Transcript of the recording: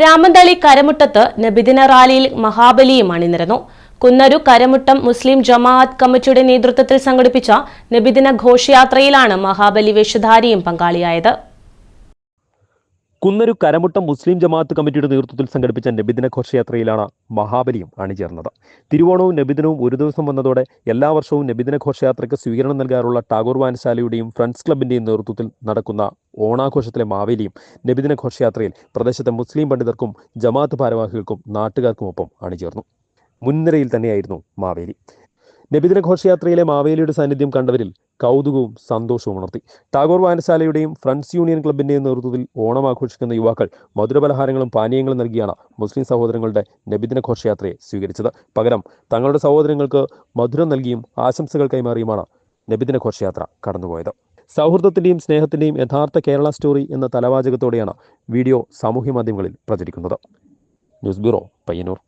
രാമന്തളി കരമുട്ടത്ത് നബിദിന റാലിയിൽ മഹാബലിയും അണിനിരന്നു. കുന്നരു കരമുട്ടം മുസ്ലിം ജമാഅത്ത് കമ്മിറ്റിയുടെ നേതൃത്വത്തിൽ സംഘടിപ്പിച്ച നബിദിന ഘോഷയാത്രയിലാണ് മഹാബലി വേഷധാരിയും പങ്കാളിയായത്. കുന്നരു കരമുട്ടം മുസ്ലിം ജമാഅത്ത് കമ്മിറ്റിയുടെ നേതൃത്വത്തിൽ സംഘടിപ്പിച്ച നബിദിന ഘോഷയാത്രയിലാണ് മഹാബലിയും അണിചേർന്നത്. തിരുവോണവും നബിദിനവും ഒരു ദിവസം വന്നതോടെ എല്ലാ വർഷവും നബിദിന ഘോഷയാത്രയ്ക്ക് സ്വീകരണം നൽകാറുള്ള ടാഗോർ വായനശാലയുടെയും ഫ്രണ്ട്സ് ക്ലബിന്റെയും നേതൃത്വത്തിൽ നടക്കുന്ന ഓണാഘോഷത്തിലെ മാവേലിയും നബിദിന ഘോഷയാത്രയിൽ പ്രദേശത്തെ മുസ്ലിം പണ്ഡിതർക്കും ജമാഅത്ത് ഭാരവാഹികൾക്കും നാട്ടുകാർക്കും നാട്ടുകാർക്കുമൊപ്പം അണിചേർന്നു. മുൻനിരയിൽ തന്നെയായിരുന്നു മാവേലി. നബിദിന ഘോഷയാത്രയിലെ മാവേലിയുടെ സാന്നിധ്യം കണ്ടവരിൽ കൗതുകവും സന്തോഷവും ഉണർത്തി. ടാഗോർ വായനശാലയുടെയും ഫ്രണ്ട്സ് യൂണിയൻ ക്ലബിന്റെയും നേതൃത്വത്തിൽ ഓണം ആഘോഷിക്കുന്ന യുവാക്കൾ മധുരപലഹാരങ്ങളും പാനീയങ്ങളും നൽകിയാണ് മുസ്ലിം സഹോദരങ്ങളുടെ നബിദിന ഘോഷയാത്രയെ സ്വീകരിച്ചത്. പകരം തങ്ങളുടെ സഹോദരങ്ങൾക്ക് മധുരം നൽകിയും ആശംസകൾ കൈമാറിയുമാണ് നബിദിന ഘോഷയാത്ര കടന്നുപോയത്. സൗഹൃദത്തിന്റെയും സ്നേഹത്തിന്റെയും യഥാർത്ഥ കേരള സ്റ്റോറി എന്ന തലവാചകത്തോടെയാണ് വീഡിയോ സാമൂഹ്യ മാധ്യമങ്ങളിൽ പ്രചരിക്കുന്നത്. News bureau Payyanur.